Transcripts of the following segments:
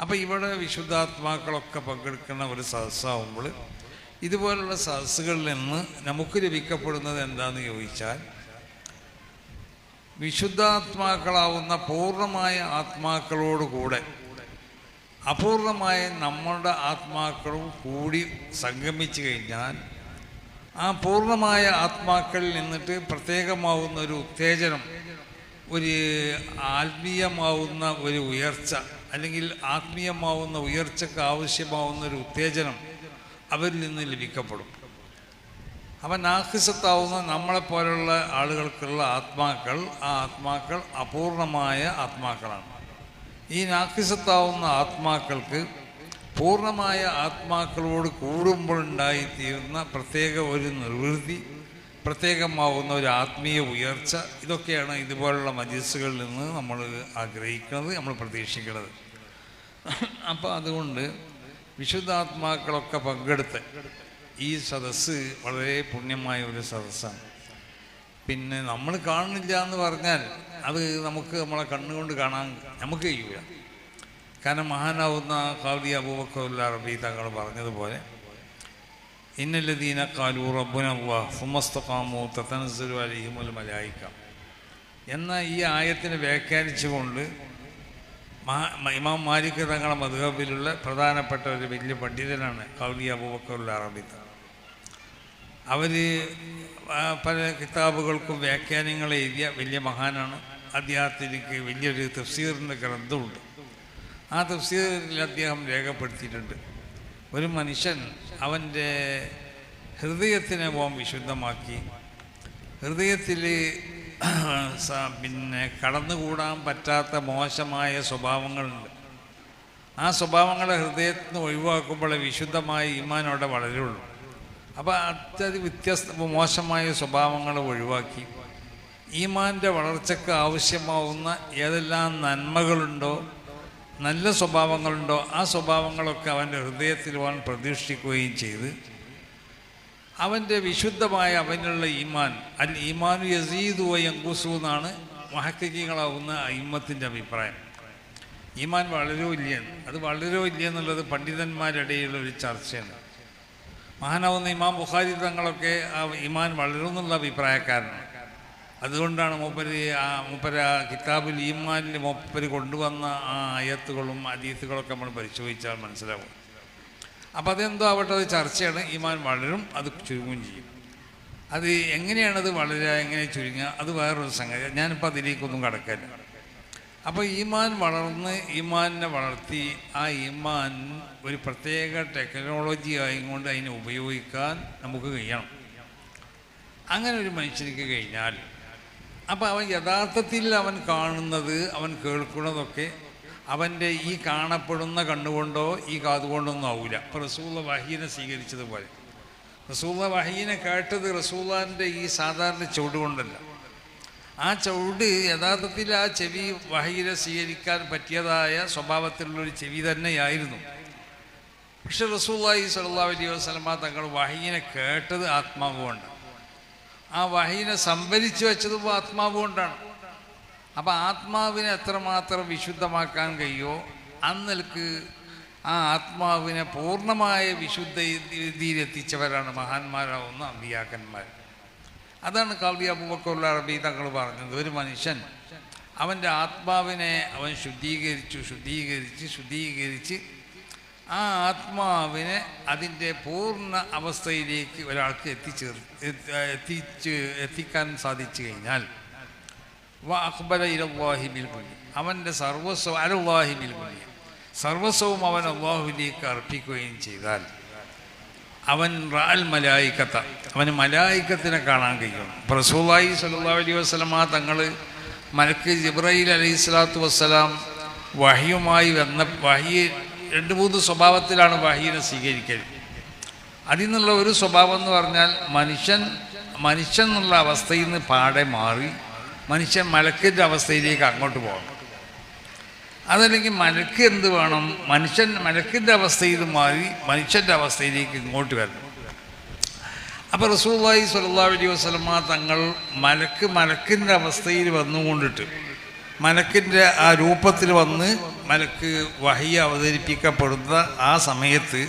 അപ്പോൾ ഇവിടെ വിശുദ്ധാത്മാക്കളൊക്കെ പങ്കെടുക്കുന്ന ഒരു സദസ്സാവുമ്പോൾ ഇതുപോലുള്ള സദസ്സുകളിൽ നിന്ന് നമുക്ക് ലഭിക്കപ്പെടുന്നത് എന്താണെന്ന് ചോദിച്ചാൽ വിശുദ്ധാത്മാക്കളാവുന്ന പൂർണമായ ആത്മാക്കളോടുകൂടെ അപൂർണമായ നമ്മളുടെ ആത്മാക്കളും കൂടി സംഗമിച്ചു കഴിഞ്ഞാൽ ആ പൂർണമായ ആത്മാക്കളിൽ നിന്നിട്ട് പ്രത്യേകമാവുന്ന ഒരു ഉത്തേജനം ഒരു ആത്മീയമാവുന്ന ഒരു ഉയർച്ച അല്ലെങ്കിൽ ആത്മീയമാവുന്ന ഉയർച്ചയ്ക്ക് ആവശ്യമാവുന്ന ഒരു ഉത്തേജനം അവരിൽ നിന്ന് ലഭിക്കപ്പെടും. അപ്പം നാഹിസത്താവുന്ന നമ്മളെപ്പോലുള്ള ആളുകൾക്കുള്ള ആത്മാക്കൾ ആ ആത്മാക്കൾ അപൂർണമായ ആത്മാക്കളാണ്. ഈ നാഹിസത്താവുന്ന ആത്മാക്കൾക്ക് പൂർണമായ ആത്മാക്കളോട് കൂടുമ്പോൾ ഉണ്ടായിത്തീരുന്ന പ്രത്യേക ഒരു നിർവൃത്തി പ്രത്യേകമാവുന്ന ഒരു ആത്മീയ ഉയർച്ച ഇതൊക്കെയാണ് ഇതുപോലുള്ള മജീസുകളിൽ നിന്ന് നമ്മൾ ആഗ്രഹിക്കുന്നത് നമ്മൾ പ്രതീക്ഷിക്കുന്നത്. അപ്പോൾ അതുകൊണ്ട് വിശുദ്ധാത്മാക്കളൊക്കെ പങ്കെടുത്ത് ഈ സദസ്സ് വളരെ പുണ്യമായ ഒരു സദസ്സാണ്. പിന്നെ നമ്മൾ കാണുന്നില്ല എന്ന് പറഞ്ഞാൽ അത് നമുക്ക് നമ്മളെ കണ്ണുകൊണ്ട് കാണാൻ നമുക്ക് കഴിയൂല. കാരണം മഹാനാവുന്ന കാവ്യ അബൂബക്കുല്ല റബി തങ്ങൾ പറഞ്ഞതുപോലെ ഇന്നല്ലദീന കാലു റബ്ബുനല്ലാ സുമസ്തഖാമു അലിഹിമുൽ മലായിക്ക എന്ന ഈ ആയത്തിനെ വ്യാഖ്യാനിച്ചുകൊണ്ട് ഇമാം മാലിക് തങ്ങളുടെ മധുഹബിലുള്ള പ്രധാനപ്പെട്ട ഒരു വലിയ പണ്ഡിതനാണ് കൗലി അബൂബക്കറുള്ള റബി തങ്ങൾ അവർ പല കിതാബുകൾക്കും വ്യാഖ്യാനങ്ങൾ എഴുതിയ വലിയ മഹാനാണ്. അദ്ദേഹത്തിലേക്ക് വലിയൊരു തഫ്സീറിന്റെ ഗ്രന്ഥമുണ്ട്. ആ തഫ്സീറിൽ അദ്ദേഹം രേഖപ്പെടുത്തിയിട്ടുണ്ട്. ഒരു മനുഷ്യൻ അവന്റെ ഹൃദയത്തിനെ പോകാൻ വിശുദ്ധമാക്കി. ഹൃദയത്തിൽ പിന്നെ കടന്നുകൂടാൻ പറ്റാത്ത മോശമായ സ്വഭാവങ്ങളുണ്ട്. ആ സ്വഭാവങ്ങളെ ഹൃദയത്തിൽ നിന്ന് ഒഴിവാക്കുമ്പോൾ വിശുദ്ധമായ ഈമാനോടെ വളരുള്ളൂ. അപ്പോൾ അത്യധി വ്യത്യസ്ത മോശമായ സ്വഭാവങ്ങൾ ഒഴിവാക്കി. ഈമാന്റെ വളർച്ചയ്ക്ക് ആവശ്യമാവുന്ന ഏതെല്ലാം നന്മകളുണ്ടോ നല്ല സ്വഭാവങ്ങളുണ്ടോ ആ സ്വഭാവങ്ങളൊക്കെ അവന്റെ ഹൃദയത്തിൽ അവൻ പ്രതീക്ഷിക്കുകയും ചെയ്ത് അവന്റെ വിശുദ്ധമായ അവനുള്ള ഈമാൻ അൽ ഈമാനു യസീദു യങ്കുസു എന്നാണ് മഹക്കികളാവുന്ന അയിമത്തിന്റെ അഭിപ്രായം. ഈമാൻ വളരോ ഇല്ലെന്ന് അത് വളരോ ഇല്ലെന്നുള്ളത് പണ്ഡിതന്മാരുടെ ഒരു ചർച്ചയാണ്. മഹാനാവുന്ന ഇമാം ബുഖാരി തങ്ങളൊക്കെ ആ ഇമാൻ വളരുമെന്നുള്ള അഭിപ്രായക്കാരനാണ്. അതുകൊണ്ടാണ് മൂപ്പര് ആ മൂപ്പര് ആ കിതാബുൽ ഈമാനിൽ മൂപ്പര് കൊണ്ടുവന്ന ആ അയത്തുകളും അതീത്തുകളൊക്കെ നമ്മൾ പരിശോധിച്ചാൽ മനസ്സിലാവും. അപ്പോൾ അതെന്തോ ആവട്ടെ അത് ചർച്ചയാണ്. ഈമാൻ വളരും അത് ചുരുങ്ങുകയും ചെയ്യും. അത് എങ്ങനെയാണത് വളരുക എങ്ങനെ ചുരുങ്ങുക അത് വേറൊരു സംഗതി. ഞാനിപ്പോൾ അതിലേക്കൊന്നും കടക്കില്ല. അപ്പോൾ ഈമാൻ വളർന്ന് ഈമാനിനെ വളർത്തി ആ ഈമാൻ ഒരു പ്രത്യേക ടെക്നോളജി ആയിക്കൊണ്ട് അതിനെ ഉപയോഗിക്കാൻ നമുക്ക് കഴിയണം. അങ്ങനെ ഒരു മനുഷ്യനിക്ക് കഴിഞ്ഞാൽ അപ്പോൾ അവൻ യഥാർത്ഥത്തിൽ അവൻ കാണുന്നത് അവൻ കേൾക്കുന്നതൊക്കെ അവന്റെ ഈ കാണപ്പെടുന്ന കണ്ണുകൊണ്ടോ ഈ കാതുകൊണ്ടൊന്നും ആവില്ല അപ്പോൾ റസൂള്ള വഹീനെ സ്വീകരിച്ചതുപോലെ. റസൂള്ള വഹീനെ കേട്ടത് റസൂള്ളാന്റെ ഈ സാധാരണ ചുവടുകൊണ്ടല്ല ആ ചുവട് യഥാർത്ഥത്തിൽ ആ ചെവി വഹീനെ സ്വീകരിക്കാൻ പറ്റിയതായ സ്വഭാവത്തിലുള്ളൊരു ചെവി തന്നെയായിരുന്നു. പക്ഷെ റസൂള്ളി സല്ലാ അലൈഹി വസ്ലമ തങ്ങൾ വഹീനെ കേട്ടത് ആത്മാവ് കൊണ്ടാണ്. ആ വഹീനെ സംഭരിച്ചു വെച്ചതും ആത്മാവ് കൊണ്ടാണ്. അപ്പം ആത്മാവിനെ എത്രമാത്രം വിശുദ്ധമാക്കാൻ കഴിയോ അന്നൽക്ക് ആ ആത്മാവിനെ പൂർണമായ വിശുദ്ധയിലെത്തിച്ചവരാണ് മഹാന്മാരാവുന്ന അമ്പിയാക്കന്മാർ. അതാണ് കവി അബുബക്കുള്ള അറബി തങ്ങൾ പറഞ്ഞത്. ഒരു മനുഷ്യൻ അവന്റെ ആത്മാവിനെ അവൻ ശുദ്ധീകരിച്ചു ശുദ്ധീകരിച്ച് ശുദ്ധീകരിച്ച് ആ ആത്മാവിനെ അതിന്റെ പൂർണ അവസ്ഥയിലേക്ക് ഒരാൾക്ക് എത്തിച്ചേർ എത്തിച്ച് എത്തിക്കാൻ സാധിച്ചു കഴിഞ്ഞാൽ അക്ബല ഇലല്ലാഹി ബിൽ അവന്റെ സർവസ്വം അലല്ലാഹി സർവസ്വവും അവൻ അള്ളാഹുവിലേക്ക് അർപ്പിക്കുകയും ചെയ്താൽ അവൻ റാൽ മലായിക്കത്ത അവന് മലായിക്കത്തിനെ കാണാൻ കഴിയും. പ്രസൂലായി സല്ലാ അലൈഹി വസ്ലമ തങ്ങൾ മലക്ക് ജിബ്രയിൽ അലൈഹി സ്വലാത്തു വസ്സലാം വഹിയുമായി വന്ന വഹി രണ്ട് മൂന്ന് സ്വഭാവത്തിലാണ് വഹീനെ സ്വീകരിക്കൽ. അതിൽ നിന്നുള്ള ഒരു സ്വഭാവം എന്ന് പറഞ്ഞാൽ മനുഷ്യൻ മനുഷ്യൻ എന്നുള്ള അവസ്ഥയിൽ നിന്ന് പാടെ മാറി മനുഷ്യൻ മലക്കിന്റെ അവസ്ഥയിലേക്ക് അങ്ങോട്ട് പോകണം. അതല്ലെങ്കിൽ മലക്ക് എന്ത് വേണം? മനുഷ്യൻ മലക്കിന്റെ അവസ്ഥയിൽ മാറി മനുഷ്യന്റെ അവസ്ഥയിലേക്ക് ഇങ്ങോട്ട് വരണം. അപ്പോൾ റസൂല്ലായി സല്ലാ അലൈഹി വസ്ലമ തങ്ങൾ മലക്ക് മലക്കിന്റെ അവസ്ഥയിൽ വന്നുകൊണ്ടിട്ട് മലക്കിന്റെ ആ രൂപത്തിൽ വന്ന് മലക്ക് വഹി അവതരിപ്പിക്കപ്പെടുന്ന ആ സമയത്ത്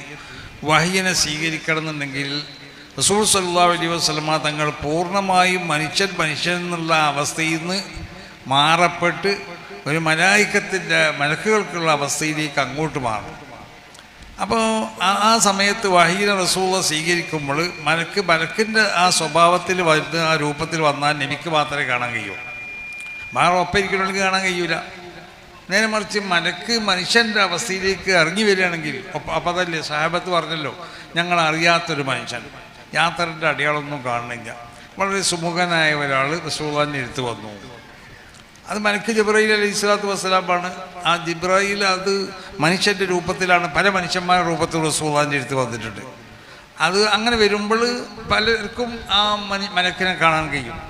വഹിയനെ സ്വീകരിക്കണമെന്നുണ്ടെങ്കിൽ റസൂൽ സല്ലാ അലൈ വസ്ലമ തങ്ങൾ പൂർണമായും മനുഷ്യൻ മനുഷ്യൻ എന്നുള്ള അവസ്ഥയിൽ നിന്ന് മാറപ്പെട്ട് ഒരു മലായിക്കത്തിന്റെ മലക്കുകൾക്കുള്ള അവസ്ഥയിലേക്ക് അങ്ങോട്ട് മാറും. അപ്പോൾ ആ സമയത്ത് വഹീന റസൂള സ്വീകരിക്കുമ്പോൾ മലക്ക് മലക്കിന്റെ ആ സ്വഭാവത്തിൽ വരുന്ന ആ രൂപത്തിൽ വന്നാൽ നബിക്ക് മാത്രമേ കാണാൻ കഴിയൂ. വേറെ ഒപ്പരിക്കണമെങ്കിൽ കാണാൻ കഴിയൂല. നേരെ മറിച്ച് മലക്ക് മനുഷ്യന്റെ അവസ്ഥയിലേക്ക് ഇറങ്ങി വരികയാണെങ്കിൽ അപ്പം അതല്ലേ സാഹബത്ത് പറഞ്ഞല്ലോ ഞങ്ങൾ അറിയാത്തൊരു മനുഷ്യൻ. യാത്രന്റെ അടയാളമൊന്നും കാണുന്നില്ല. വളരെ സുമുഖനായ ഒരാൾ റസൂള്ളാന്റെ അടുത്ത് വന്നു. അത് മലക്ക് ജിബ്രൈൽ അലൈഹി സ്വലാത്തു വസ്സലാമാണ്. ആ ജിബ്രായിൽ അത് മനുഷ്യന്റെ രൂപത്തിലാണ് പല മനുഷ്യന്മാരുടെ രൂപത്തിൽ റസൂള്ളാന്റെ അടുത്ത് വന്നിട്ടുണ്ട്. അത് അങ്ങനെ വരുമ്പോൾ പലർക്കും ആ മനി മലക്കിനെ കാണാൻ കഴിയും.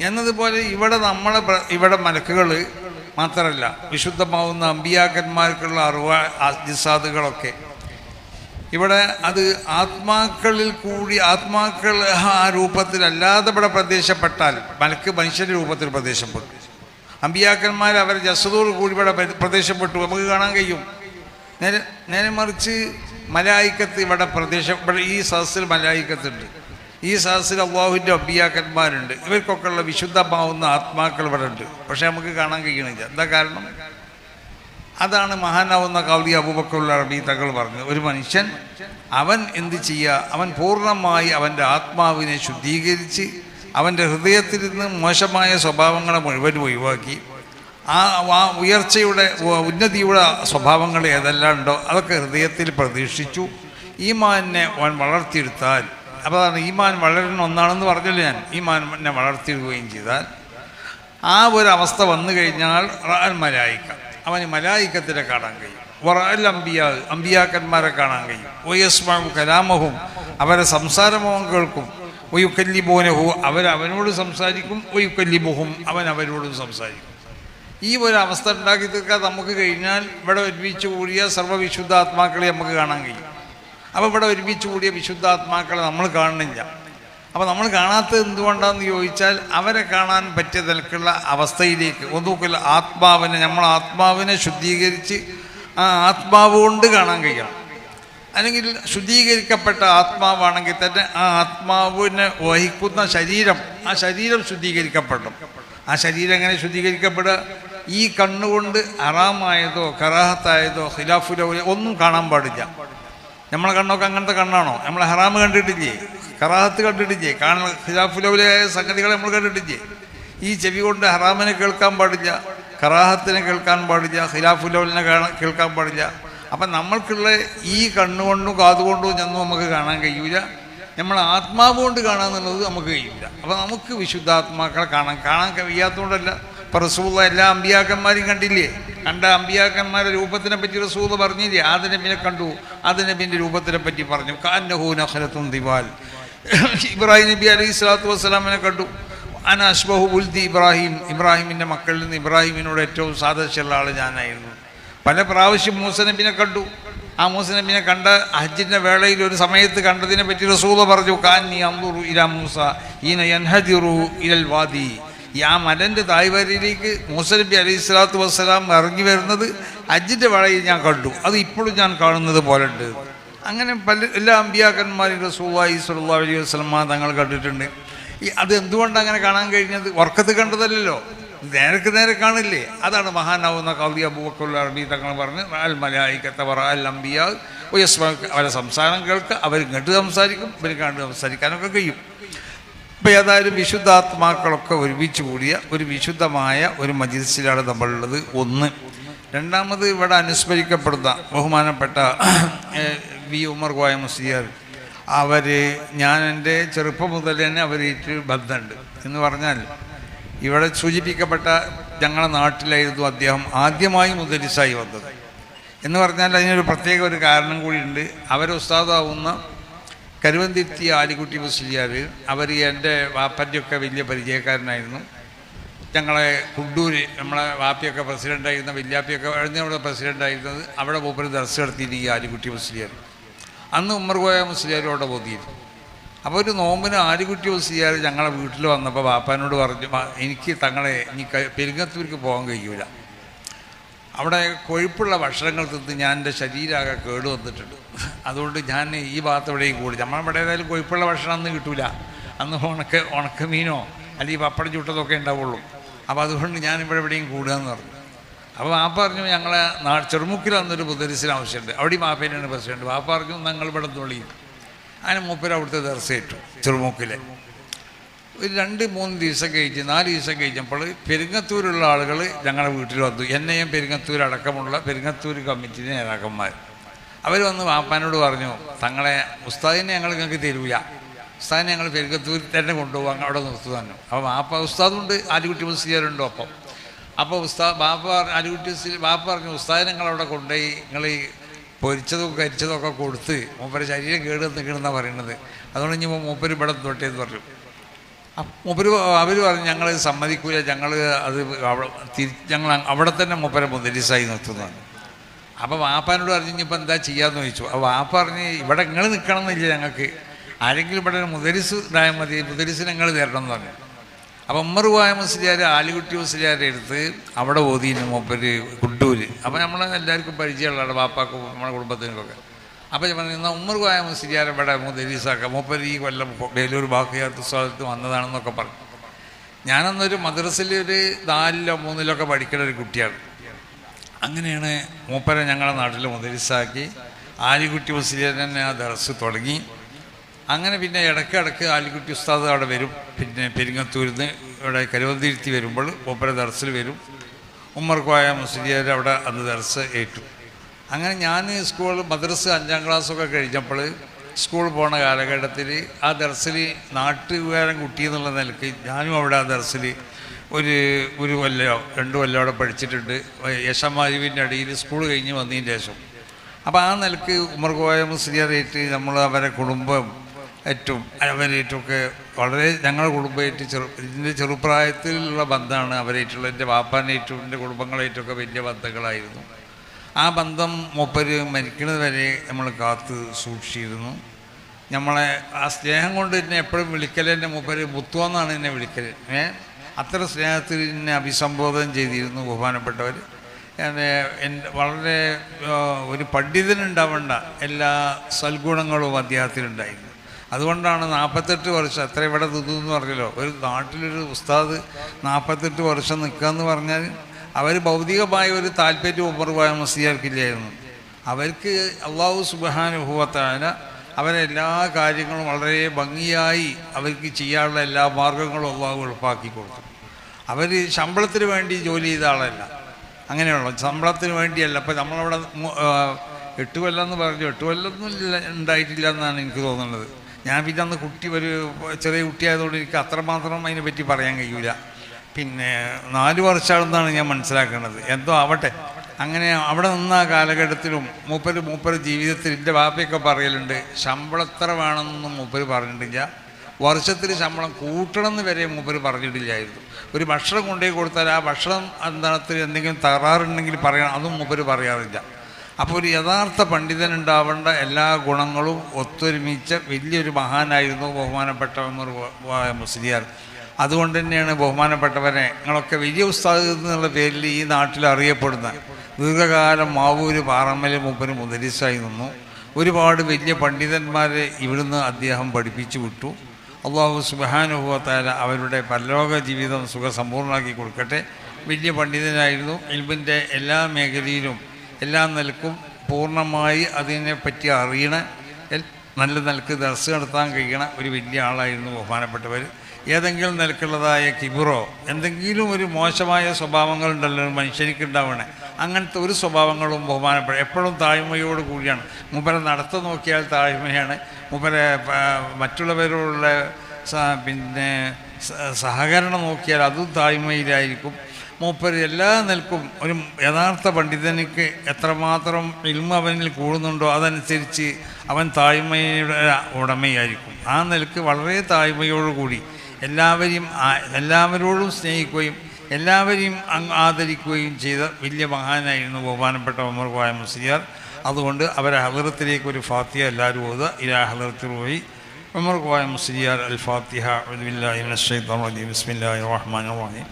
എന്നതുപോലെ ഇവിടെ നമ്മളെ ഇവിടെ മലക്കുകൾ മാത്രമല്ല വിശുദ്ധമാവുന്ന അമ്പിയാക്കന്മാർക്കുള്ള അറിവ ജിസാദുകളൊക്കെ ഇവിടെ അത് ആത്മാക്കളിൽ കൂടി ആത്മാക്കൾ ആ രൂപത്തിലല്ലാതെ ഇവിടെ പ്രത്യക്ഷപ്പെട്ടാൽ മലക്ക് മനുഷ്യന്റെ രൂപത്തിൽ പ്രത്യക്ഷപ്പെട്ടു. അമ്പിയാക്കന്മാർ അവർ ജസദോട് കൂടി ഇവിടെ പ്രദേശപ്പെട്ടു നമുക്ക് കാണാൻ കഴിയും. നേരെ നേരെ മറിച്ച് മലായിക്കത്ത് ഇവിടെ പ്രദേശം ഇവിടെ ഈ സദസ്സിൽ മലായിക്കത്തുണ്ട്. ഈ സദസ്സിൽ അള്ളാഹുവിന്റെ അമ്പിയാക്കന്മാരുണ്ട്. ഇവർക്കൊക്കെ ഉള്ള വിശുദ്ധമാവുന്ന ആത്മാക്കൾ ഇവിടെ ഉണ്ട്. പക്ഷേ നമുക്ക് കാണാൻ കഴിയണില്ല. എന്താ കാരണം? അതാണ് മഹാനാവുന്ന കൗലി അബൂബക്കറുള്ള അറബി തങ്ങൾ പറഞ്ഞത്. ഒരു മനുഷ്യൻ അവൻ എന്ത് ചെയ്യുക അവൻ പൂർണമായി അവന്റെ ആത്മാവിനെ ശുദ്ധീകരിച്ച് അവന്റെ ഹൃദയത്തിൽ നിന്ന് മോശമായ സ്വഭാവങ്ങളെ മുഴുവൻ ഒഴിവാക്കി. ആ ഉയർച്ചയുടെ ഉന്നതിയുടെ സ്വഭാവങ്ങൾ ഏതെല്ലാം ഉണ്ടോ അതൊക്കെ ഹൃദയത്തിൽ പ്രതീക്ഷിച്ചു. ഈമാനെ അവൻ വളർത്തിയെടുത്താൽ അപ്പോൾ അതാണ് ഈമാൻ വളരുന്ന ഒന്നാണെന്ന് പറഞ്ഞല്ലോ ഞാൻ. ഈമാനെ വളർത്തിയിടുകയും ചെയ്താൽ ആ ഒരു അവസ്ഥ വന്നു കഴിഞ്ഞാൽ മലായിക്ക അവന് മലായിക്കത്തിനെ കാണാൻ കഴിയും. വറാൽ അമ്പിയാ അമ്പിയാക്കന്മാരെ കാണാൻ കഴിയും. ഒയസ്മാവും കലാമഹും. അവരെ സംസാരമോഹം കേൾക്കും. ഒയുക്കല്ലിബോനഹു അവർ അവനോട് സംസാരിക്കും. ഒയുക്കല്ലിബുഹും അവൻ അവരോടും സംസാരിക്കും. ഈ ഒരു അവസ്ഥ ഉണ്ടാക്കി തീർക്കാൻ നമുക്ക് കഴിഞ്ഞാൽ ഇവിടെ ഒരുമിച്ച് കൂടിയ സർവവിശുദ്ധാത്മാക്കളെ നമുക്ക് കാണാൻ കഴിയും. അപ്പോൾ ഇവിടെ ഒരുമിച്ച് കൂടിയ വിശുദ്ധാത്മാക്കളെ നമ്മൾ കാണുന്നില്ല. അപ്പോൾ നമ്മൾ കാണാത്തത് എന്തുകൊണ്ടാണെന്ന് ചോദിച്ചാൽ അവരെ കാണാൻ പറ്റിയ നിലക്കുള്ള അവസ്ഥയിലേക്ക്. ഒന്നുക്കില്ല ആത്മാവിനെ നമ്മൾ ആത്മാവിനെ ശുദ്ധീകരിച്ച് ആ ആത്മാവ് കൊണ്ട് കാണാൻ കഴിയണം. അല്ലെങ്കിൽ ശുദ്ധീകരിക്കപ്പെട്ട ആത്മാവാണെങ്കിൽ തന്നെ ആ ആത്മാവിനെ വഹിക്കുന്ന ശരീരം ആ ശരീരം ശുദ്ധീകരിക്കപ്പെടും ആ ശരീരം എങ്ങനെ ശുദ്ധീകരിക്കപ്പെടുക? ഈ കണ്ണുകൊണ്ട് അറാമായതോ കറാഹത്തായതോ ഖിലാഫുലോ ഒന്നും കാണാൻ പാടില്ല. നമ്മളെ കണ്ണൊക്കെ അങ്ങനത്തെ കണ്ണാണോ? നമ്മൾ ഹറാമ് കണ്ടിട്ടില്ലേ? കറാഹത്ത് കണ്ടിട്ടില്ലേ? കാണ ഖിലാഫുലൗലായ സംഗതികളെ നമ്മൾ കണ്ടിട്ടില്ലേ? ഈ ചെവി കൊണ്ട് ഹറാമിനെ കേൾക്കാൻ പാടില്ല കറാഹത്തിനെ കേൾക്കാൻ പാടില്ല ഹിലാഫുലോലിനെ കേൾക്കാൻ പാടില്ല. അപ്പം നമ്മൾക്കുള്ള ഈ കണ്ണുകൊണ്ടും കാതുകൊണ്ടും ഒന്നും നമുക്ക് കാണാൻ കഴിയൂല. നമ്മൾ ആത്മാവ് കൊണ്ട് കാണാന്നുള്ളത് നമുക്ക് കഴിയില്ല അപ്പം നമുക്ക് വിശുദ്ധാത്മാക്കളെ കാണാൻ കാണാൻ കഴിയാത്തതുകൊണ്ടല്ല. ഇപ്പം റസൂള്ള എല്ലാ അമ്പിയാക്കന്മാരും കണ്ടില്ലേ? കണ്ട അമ്പിയാക്കന്മാരുടെ രൂപത്തിനെ പറ്റി റസൂദ് പറഞ്ഞില്ലേ? ആദിനെ പിന്നെ കണ്ടു. പിന്നെ രൂപത്തിനെ പറ്റി പറഞ്ഞു. കാന്നഹൂ നഹലത്തും ദിവാൽ. ഇബ്രാഹിം നബി അലൈഹി സ്വലാത്തു വസ്സലാമിനെ കണ്ടു. അന അഷ്ബഹു ഉൽദി ഇബ്രാഹിം. ഇബ്രാഹിമിന്റെ മക്കളിൽ നിന്ന് ഇബ്രാഹിമിനോട് ഏറ്റവും സാദൃശ്യമുള്ള ആൾ ഞാനായിരുന്നു. പല പ്രാവശ്യം മൂസ നബിനെ കണ്ടു. ആ മൂസ നബിനെ കണ്ട ഹജ്ജിന്റെ വേളയിൽ ഒരു സമയത്ത് കണ്ടതിനെ പറ്റി റസൂദ പറഞ്ഞു കാന്നി അമ്പുറു ഇല മൂസ ഈന യൻഹദിറു ഇലൽ വാദി. ഈ ആ മലന്റെ തായ്വരയിലേക്ക് മൂസലബി അലി അലൈഹി സ്വലാത്തു വസ്സലാം ഇറങ്ങി വരുന്നത് അജിന്റെ വളയിൽ ഞാൻ കണ്ടു. അത് ഇപ്പോഴും ഞാൻ കാണുന്നത് പോലെ ഉണ്ട്. അങ്ങനെ പല എല്ലാ അമ്പിയാക്കന്മാരും റസൂല്ലായി സുല്ലാ അലൈഹി വസ്ലമ തങ്ങൾ കണ്ടിട്ടുണ്ട്. ഈ അത് എന്തുകൊണ്ട് അങ്ങനെ കാണാൻ കഴിഞ്ഞത്? ഉറക്കത്ത് കണ്ടതല്ലല്ലോ. നേരക്ക് നേരെ കാണില്ലേ? അതാണ് മഹാനാവുന്ന കൗതി അബൂബക്കുള്ള അറബി തങ്ങൾ പറഞ്ഞ് അൽ മലായിക്കത്തവർ അൽ അമ്പിയ അവരെ സംസാരം കേൾക്കുക അവർ ഇങ്ങോട്ട് സംസാരിക്കും ഇവർ കണ്ട് സംസാരിക്കാനൊക്കെ കഴിയും. ഇപ്പം ഏതായാലും വിശുദ്ധാത്മാക്കളൊക്കെ ഒരുമിച്ച് കൂടിയ ഒരു വിശുദ്ധമായ ഒരു മജിൽസിലാണ് നമ്മളുള്ളത്. ഒന്ന്. രണ്ടാമത് ഇവിടെ അനുസ്മരിക്കപ്പെടുന്ന ബഹുമാനപ്പെട്ട വി. ഉമർ കോയ മുസ്ലിയാർ. അവർ ഞാൻ എന്റെ ചെറുപ്പം മുതൽ തന്നെ അവരേറ്റ് ബന്ധമുണ്ട്. എന്ന് പറഞ്ഞാൽ ഇവിടെ സൂചിപ്പിക്കപ്പെട്ട ഞങ്ങളുടെ നാട്ടിലായിരുന്നു അദ്ദേഹം ആദ്യമായി മുദരിസായി വന്നത്. എന്ന് പറഞ്ഞാൽ അതിനൊരു പ്രത്യേക ഒരു കാരണം കൂടിയുണ്ട് അവർ ഉസ്താദാവുന്ന കരുവന്തിരുത്തി ആലിക്കുട്ടി മുസ്ലിയാർ അവർ എന്റെ വാപ്പന്റെയൊക്കെ വലിയ പരിചയക്കാരനായിരുന്നു. ഞങ്ങളെ കുണ്ടൂര് നമ്മളെ വാപ്പിയൊക്കെ പ്രസിഡന്റായിരുന്ന വല്യാപ്പിയൊക്കെ അവിടെ പ്രസിഡന്റായിരുന്നത് അവിടെ മൂപ്പർ ദർശ നടത്തിയിരിക്കുക ഈ ആലിക്കുട്ടി മുസ്ലിയാർ. അന്ന് ഉമ്മർ മുസ്ലിയാരും അവിടെ പോതിയിരുന്നു അപ്പോൾ ഒരു നോമ്പിന് ആലിക്കുട്ടി മുസ്ലിയാർ ഞങ്ങളെ വീട്ടിൽ വന്നപ്പോൾ വാപ്പാനോട് പറഞ്ഞു എനിക്ക് തങ്ങളെ ഇനി പെരുങ്ങത്തൂർക്ക് പോകാൻ കഴിയൂല. അവിടെ കൊഴുപ്പുള്ള ഭക്ഷണങ്ങൾ തിന്ന് ഞാൻ എന്റെ ശരീരമൊക്കെ കേട് വന്നിട്ടുണ്ട്. അതുകൊണ്ട് ഞാൻ ഈ ഭാഗത്ത് എവിടെയും കൂടി. നമ്മളിവിടെ ഏതായാലും കൊഴുപ്പുള്ള ഭക്ഷണം അന്ന് കിട്ടൂല. അന്ന് ഉണക്ക ഉണക്കമീനോ അല്ലെങ്കിൽ പപ്പടം ചുട്ടതൊക്കെ ഉണ്ടാവുള്ളൂ. അപ്പോൾ അതുകൊണ്ട് ഞാൻ ഇവിടെ എവിടെയും കൂടുക എന്ന് പറഞ്ഞു. അപ്പോൾ വാപ്പ പറഞ്ഞു ഞങ്ങളെ നാ ചെറുമുക്കിൽ അന്നൊരു മുദരിസിന് ആവശ്യമുണ്ട്. അവിടെ മാപ്പേനാണ് പ്രസിഡന്റ് വാപ്പ പറഞ്ഞു ഞങ്ങൾ ഇവിടെ തൊളിയും അങ്ങനെ മൂപ്പര് അവിടുത്തെ ദർശയിട്ടു ചെറുമുക്കിലെ. ഒരു രണ്ട് മൂന്ന് ദിവസം കഴിച്ച് നാല് ദിവസം കഴിഞ്ഞപ്പോൾ പെരുങ്ങത്തൂരുള്ള ആളുകൾ ഞങ്ങളുടെ വീട്ടിൽ വന്നു. എന്നെയും പെരുങ്ങത്തൂർ അടക്കമുള്ള പെരുങ്ങത്തൂർ കമ്മിറ്റിയിലെ നേതാക്കന്മാർ. അവർ വന്ന് വാപ്പാനോട് പറഞ്ഞു തങ്ങളെ ഉസ്താദിനെ ഞങ്ങൾ ഞങ്ങൾക്ക് തരൂല. ഉസ്താദിനെ ഞങ്ങൾ പെരുങ്ങത്തൂരിൽ തന്നെ കൊണ്ടുപോകാൻ അവിടെ നിർത്തുക തന്നു അപ്പോൾ വാപ്പ ഉസ്താദുണ്ട് ആലുകുട്ടി മുസ്ലിയാരുണ്ട് ഒപ്പം. അപ്പോൾ ഉസ്താദ് ബാപ്പ ആലുകുട്ടി മുസ്ലി ബാപ്പ പറഞ്ഞു ഉസ്താദിനെ ഞങ്ങൾ അവിടെ കൊണ്ടുപോയി നിങ്ങൾ ഈ പൊരിച്ചതും കരിച്ചതും ഒക്കെ കൊടുത്ത് മൂപ്പര് ശരീരം കേട് നിൽക്കണമെന്നാണ് പറയുന്നത് അതുകൊണ്ട് ഇനി മൂപ്പര് ഇവിടെ തൊട്ടേന്ന് പറഞ്ഞു. മൂപ്പര് അവർ പറഞ്ഞു ഞങ്ങൾ സമ്മതിക്കൂല ഞങ്ങൾ അത് ഞങ്ങൾ അവിടെ തന്നെ മുപ്പര മുതലിസായി നിർത്തുന്നതാണ് അപ്പോൾ വാപ്പാനോട് പറഞ്ഞു എന്താ ചെയ്യാന്ന് ചോദിച്ചു. അപ്പോൾ വാപ്പ പറഞ്ഞ് ഇവിടെ നിങ്ങൾ നിൽക്കണം എന്നില്ല ഞങ്ങൾക്ക് ആരെങ്കിലും ഇവിടെ മുതലിസ് ഉണ്ടായാൽ മതി മുദരിസ് ഞങ്ങൾ തരണം എന്ന് പറഞ്ഞു. അപ്പോൾ ഉമ്മർ പോയ മുസ്ലിയാർ ആലിക്കുട്ടി മുസ്ലിയാരെ എടുത്ത് അവിടെ ഓതിയിരുന്നു മൂപ്പര് കുട്ടൂര് അപ്പോൾ നമ്മളെ എല്ലാവർക്കും പരിചയമുള്ളതാണ് വാപ്പാക്കും നമ്മുടെ കുടുംബത്തിനൊക്കെ. അപ്പോൾ ഞാൻ പറഞ്ഞു എന്നാൽ ഉമ്മർ കോയ മുസ്ലിയാർ ഇവിടെ മുദരീസാക്ക മൂപ്പര് ഈ കൊല്ലം വേലൂർ ബാക്കിയാത്ത സ്ഥലത്ത് വന്നതാണെന്നൊക്കെ പറഞ്ഞു. ഞാനന്നൊരു മദ്രസയിൽ ഒരു നാലിലോ മൂന്നിലോ ഒക്കെ പഠിക്കുന്ന ഒരു കുട്ടിയാണ്. അങ്ങനെയാണ് മൂപ്പരെ ഞങ്ങളുടെ നാട്ടിൽ മുദരിസാക്കി ആലിക്കുട്ടി മുസ്ലിയാർ തന്നെ ആ ദർസ് തുടങ്ങി. അങ്ങനെ പിന്നെ ഇടയ്ക്കിടയ്ക്ക് ആലിക്കുട്ടി ഉസ്താദ് അവിടെ വരും. പിന്നെ പെരിങ്ങത്തൂരിൽ നിന്ന് ഇവിടെ കരുവന്തിരുത്തി വരുമ്പോൾ മൂപ്പര ദർസിൽ വരും. ഉമ്മർ കോയ മുസ്ലിയാർ അവിടെ അന്ന് ദർസ് ഏറ്റു. അങ്ങനെ ഞാൻ സ്കൂൾ മദ്രസ് അഞ്ചാം ക്ലാസ്സൊക്കെ കഴിഞ്ഞപ്പോൾ സ്കൂൾ പോണ കാലഘട്ടത്തിൽ ആ ദർസിൽ നാട്ടുകാരൻ കുട്ടി എന്നുള്ള നിലയ്ക്ക് ഞാനും അവിടെ ആ ദർസിൽ ഒരു ഒരു കൊല്ലോ രണ്ട് കൊല്ലം അവിടെ പഠിച്ചിട്ടുണ്ട്. യശമാരുവിന്റെ അടിയിൽ സ്കൂൾ കഴിഞ്ഞ് വന്നതിന് ശേഷം. അപ്പോൾ ആ നിലയ്ക്ക് ഉമർകോയ മുസ്ലിയാറായിട്ട് നമ്മൾ അവരെ കുടുംബം ഏറ്റവും അവരേറ്റൊക്കെ വളരെ ഞങ്ങളുടെ കുടുംബമായിട്ട് ചെറു ഇതിന്റെ ചെറുപ്രായത്തിലുള്ള ബന്ധമാണ് അവരേറ്റുള്ള. എന്റെ വാപ്പാനായിട്ടും എന്റെ കുടുംബങ്ങളായിട്ടൊക്കെ വലിയ ബന്ധങ്ങളായിരുന്നു. ആ ബന്ധം മൂപ്പര് മരിക്കുന്നത് വരെ നമ്മൾ കാത്ത് സൂക്ഷിച്ചിരുന്നു. നമ്മളെ ആ സ്നേഹം കൊണ്ട് എന്നെ എപ്പോഴും വിളിക്കൽ എന്റെ മൂപ്പര് മുത്തുവെന്നാണ് എന്നെ വിളിക്കൽ ഏ? അത്ര സ്നേഹത്തിൽ എന്നെ അഭിസംബോധന ചെയ്തിരുന്നു ബഹുമാനപ്പെട്ടവർ വളരെ ഒരു പണ്ഡിതനുണ്ടാവേണ്ട എല്ലാ സൽഗുണങ്ങളും അദ്ദേഹത്തിനുണ്ടായിരുന്നു. അതുകൊണ്ടാണ് നാൽപ്പത്തെട്ട് വർഷം അത്ര ഇവിടെ നിന്നു എന്ന് പറഞ്ഞല്ലോ. ഒരു നാട്ടിലൊരു ഉസ്താദ് നാൽപ്പത്തെട്ട് വർഷം നിൽക്കുക എന്ന് പറഞ്ഞാൽ അവർ ഭൗതികമായ ഒരു താല്പര്യം ഉപർവായ മസിയാർക്കില്ലായിരുന്നു അവർക്ക് അള്ളാഹു സുബാനുഭവത്തായ അവരെല്ലാ കാര്യങ്ങളും വളരെ ഭംഗിയായി അവർക്ക് ചെയ്യാനുള്ള എല്ലാ മാർഗങ്ങളും അള്ളാഹു എളുപ്പാക്കി കൊടുത്തു. അവർ ശമ്പളത്തിന് വേണ്ടി ജോലി ചെയ്ത ആളല്ല. അങ്ങനെയുള്ള. ശമ്പളത്തിന് വേണ്ടിയല്ല. അപ്പം നമ്മളവിടെ എട്ട് കൊല്ലം എന്ന് പറഞ്ഞു. എട്ട് കൊല്ലമൊന്നും ഉണ്ടായിട്ടില്ല എന്നാണ് എനിക്ക് തോന്നുന്നത്. ഞാൻ പിന്നെ അന്ന് കുട്ടി ഒരു ചെറിയ കുട്ടിയായതുകൊണ്ട് എനിക്ക് അത്രമാത്രം അതിനെപ്പറ്റി പറയാൻ കഴിയൂല. പിന്നെ നാല് വർഷമാണെന്നാണ് ഞാൻ മനസ്സിലാക്കുന്നത്. എന്തോ ആവട്ടെ. അങ്ങനെ അവിടെ നിന്ന കാലഘട്ടത്തിലും മൂപ്പര് മൂപ്പര് ജീവിതത്തിൽ എന്റെ വാപ്പയൊക്കെ പറയലുണ്ട് ശമ്പളം എത്ര വേണമെന്നൊന്നും മൂപ്പര് പറഞ്ഞിട്ടില്ല. വർഷത്തിൽ ശമ്പളം കൂട്ടണം എന്ന് വരെ മൂപ്പര് പറഞ്ഞിട്ടില്ലായിരുന്നു. ഒരു ഭക്ഷണം കൊണ്ടുപോയി കൊടുത്താൽ ആ ഭക്ഷണം എന്താണത്തിൽ എന്തെങ്കിലും തകരാറുണ്ടെങ്കിൽ പറയണം അതും മൂപ്പര് പറയാറില്ല. അപ്പോൾ ഒരു യഥാർത്ഥ പണ്ഡിതൻ ഉണ്ടാവേണ്ട എല്ലാ ഗുണങ്ങളും ഒത്തൊരുമിച്ച വലിയൊരു മഹാനായിരുന്നു ബഹുമാനപ്പെട്ട മുസ്ലിയാർ. അതുകൊണ്ട് തന്നെയാണ് ബഹുമാനപ്പെട്ടവരെ നിങ്ങളൊക്കെ വിജയ ഉസ്താദ് എന്നുള്ള പേരിൽ ഈ നാട്ടിൽ അറിയപ്പെടുന്ന ദീർഘകാലം മാവൂര് പാറമ്മൽ മൂപ്പന് മുദരിസായി നിന്നു. ഒരുപാട് വലിയ പണ്ഡിതന്മാരെ ഇവിടുന്ന് അദ്ദേഹം പഠിപ്പിച്ചു വിട്ടു. അള്ളാഹു സുബഹാനുഭവത്താല അവരുടെ പരലോക ജീവിതം സുഖസമ്പൂർണമാക്കി കൊടുക്കട്ടെ. വലിയ പണ്ഡിതനായിരുന്നു. ഇൽബിന്റെ എല്ലാ മേഖലയിലും എല്ലാ നിലക്കും പൂർണമായി അതിനെപ്പറ്റി അറിയണ നല്ല നിലയ്ക്ക് ദർസ് നടത്താൻ കഴിയണ ഒരു വലിയ ആളായിരുന്നു ബഹുമാനപ്പെട്ടവർ ഏതെങ്കിലും നിലക്കുള്ളതായ കിബിറോ എന്തെങ്കിലും ഒരു മോശമായ സ്വഭാവങ്ങളുണ്ടല്ലോ ഒരു മനുഷ്യർക്ക് ഉണ്ടാവണേ അങ്ങനത്തെ ഒരു സ്വഭാവങ്ങളും ബഹുമാനപ്പെട്ട എപ്പോഴും താഴ്മയോട് കൂടിയാണ്. മുമ്പരെ നടത്തു നോക്കിയാൽ താഴ്മയാണ്. മുമ്പരെ മറ്റുള്ളവരോടുള്ള പിന്നെ സഹകരണം നോക്കിയാൽ അതും താഴ്മയിലായിരിക്കും. മൂപ്പര് എല്ലാ നിൽക്കും ഒരു യഥാർത്ഥ പണ്ഡിതനിക്ക് എത്രമാത്രം ഇൽമ അവനിൽ കൂടുന്നുണ്ടോ അതനുസരിച്ച് അവൻ താഴ്മയുടെ ഉടമയായിരിക്കും. ആ നിലയ്ക്ക് വളരെ താഴ്മയോടുകൂടി എല്ലാവരെയും ആ- എല്ലാവരോടും സ്നേഹിക്കുകയും എല്ലാവരെയും അങ് ആദരിക്കുകയും ചെയ്ത വലിയ മഹാനായിരുന്നു ബഹുമാനപ്പെട്ട ഉമർ കോയ മുസ്ലിയാർ അതുകൊണ്ട് അവരെ ഹലറത്തിലേക്ക് ഒരു ഫാത്തിയ എല്ലാവരും ഓതുക ഇലാ ഹലറത്തിൽ പോയി ഉമർ കോയ മുസ്ലിയാർ അൽ ഫാത്തിഹ ബിസ്മില്ലാഹി റഹ്മാൻ റഹീം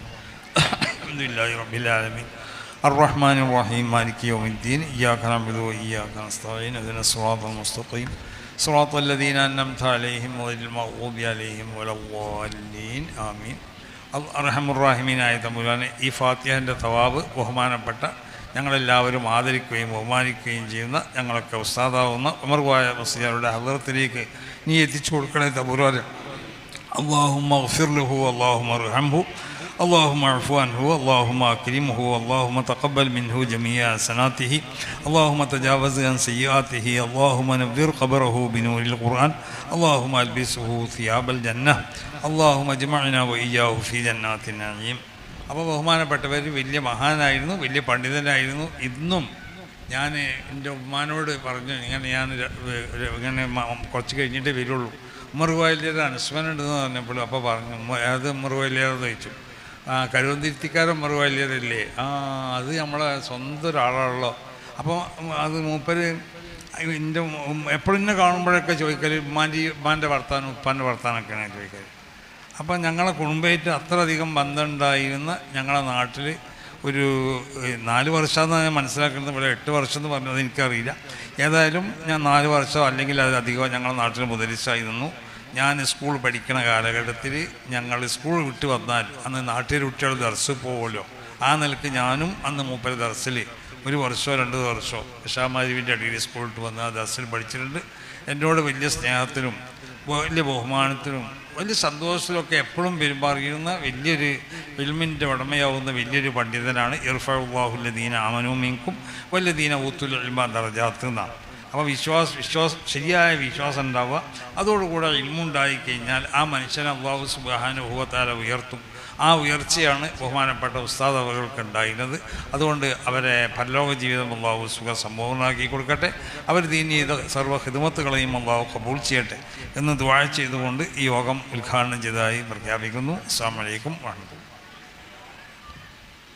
الحمد لله رب العالمين الرحمن الرحيم مالك يوم الدين إياك نعبد وإياك نستعين اهدنا الصراط المستقيم صراط الذين أنعمت عليهم غير المغضوب عليهم ولا الضالين آمين അർഹമുറാഹിമീനായ തമ്പുരാനെ ഈ ഫാത്തിഹൻ്റെ തവാബ് ബഹുമാനപ്പെട്ട ഞങ്ങളെല്ലാവരും ആദരിക്കുകയും ബഹുമാനിക്കുകയും ചെയ്യുന്ന ഞങ്ങളൊക്കെ ഉസ്താദാവുന്ന ഉമർവായ മസിയാരുടെ ഹദറത്തിലേക്ക് നീ എത്തിച്ചു കൊടുക്കണേ തമ്പുരാനെ اللهم اغفر له اللهم ارحمه اللهم اعف عنه اللهم اكرمه اللهم تقبل منه جميع حسناته اللهم تجاوز عن سيئاته اللهم نبذر قبره بنور القرآن اللهم البسه ثياب الجنة اللهم اجمعنا وإياه في جنات النعيم അപ്പോൾ ബഹുമാനപ്പെട്ടവർ വലിയ മഹാനായിരുന്നു വലിയ പണ്ഡിതനായിരുന്നു ഇന്നും ഞാൻ എൻ്റെ ഉമ്മാനോട് പറഞ്ഞു ഇങ്ങനെ ഞാൻ ര- ഒരു- ഇങ്ങനെ മ- കുറച്ച് കഴിഞ്ഞിട്ടേ വരുള്ളൂ ഉമ്മർ വൈലിയുടെ അനുസ്മരണം ഉണ്ടെന്ന് പറഞ്ഞപ്പോൾ അപ്പോൾ പറഞ്ഞു ഉമ്മ- അത് ഉമ്മർ വൈലിയാന്ന് ചോദിച്ചു ആ കരുവന്തിരുത്തിക്കാരൻ മറുവാല്യരല്ലേ? ആ അത് നമ്മളെ സ്വന്തം ഒരാളാണല്ലോ. അപ്പോൾ അത് മൂപ്പര് എന്റെ എപ്പോഴും ഇന്നെ കാണുമ്പോഴൊക്കെ ചോദിക്കൽ ഉമ്മാന്റെ ഉമ്മാന്റെ വർത്താനം ഉപ്പാന്റെ വർത്താനൊക്കെയാണ് ചോദിക്കൽ അപ്പം ഞങ്ങളെ കുടുംബമായിട്ട് അത്രയധികം ബന്ധമുണ്ടായിരുന്ന ഞങ്ങളെ നാട്ടിൽ ഒരു നാല് വർഷമെന്ന് ഞാൻ മനസ്സിലാക്കുന്നത്. ഇവിടെ എട്ട് വർഷം എന്ന് പറഞ്ഞത് എനിക്കറിയില്ല. ഏതായാലും ഞാൻ നാല് വർഷം അല്ലെങ്കിൽ അത് അധികം ഞങ്ങളുടെ നാട്ടിൽ മുതലിച്ചായി നിന്നു. ഞാൻ സ്കൂൾ പഠിക്കുന്ന കാലഘട്ടത്തിൽ ഞങ്ങൾ സ്കൂൾ വിട്ട് വന്നാൽ അന്ന് നാട്ടിൽ കുട്ടികൾ ദർസ് പോകുമല്ലോ ആ നിലയ്ക്ക് ഞാനും അന്ന് മൂപ്പര ദർസിൽ. ഒരു വർഷമോ രണ്ട് വർഷമോ ഷാമാരിവിന്റെ അടിയിൽ സ്കൂളിട്ട് വന്ന് ആ ദർസിൽ പഠിച്ചിട്ടുണ്ട്. എന്നോട് വലിയ സ്നേഹത്തിനും വലിയ ബഹുമാനത്തിനും വലിയ സന്തോഷത്തിലൊക്കെ എപ്പോഴും പെരുമാറിയിരുന്ന വലിയൊരു ഫിൽമിന്റെ ഉടമയാവുന്ന വലിയൊരു പണ്ഡിതനാണ് ഇർഫാഹുല്ലദീന ആമനൂമിങ്കും വല്ലദീന ഊത്തുൽ ഇൽമ ദർജാത്ത് അപ്പോൾ വിശ്വാസ വിശ്വാസം ശരിയായ വിശ്വാസം ഉണ്ടാവുക. അതോടുകൂടെ ഇൽമുണ്ടായിക്കഴിഞ്ഞാൽ ആ മനുഷ്യനെ അള്ളാഹു സുബാനുഭവത്താല ഉയർത്തും. ആ ഉയർച്ചയാണ് ബഹുമാനപ്പെട്ട ഉസ്താദ് അവകൾക്ക് ഉണ്ടായിരുന്നത്. അതുകൊണ്ട് അവരെ പരലോക ജീവിതം അള്ളാഹു സുഖ സമ്പൂർണമാക്കി കൊടുക്കട്ടെ. അവർ ദീനി സർവ ഹിദമത്തുകളെയും അള്ളാഹു കബൂൾ ചെയ്യട്ടെ എന്ന് ദ്വാഴ ചെയ്തുകൊണ്ട് ഈ യോഗം ഉദ്ഘാടനം ചെയ്തതായി പ്രഖ്യാപിക്കുന്നു. അസ്സാം വലൈക്കും വാഹമത്തുള്ള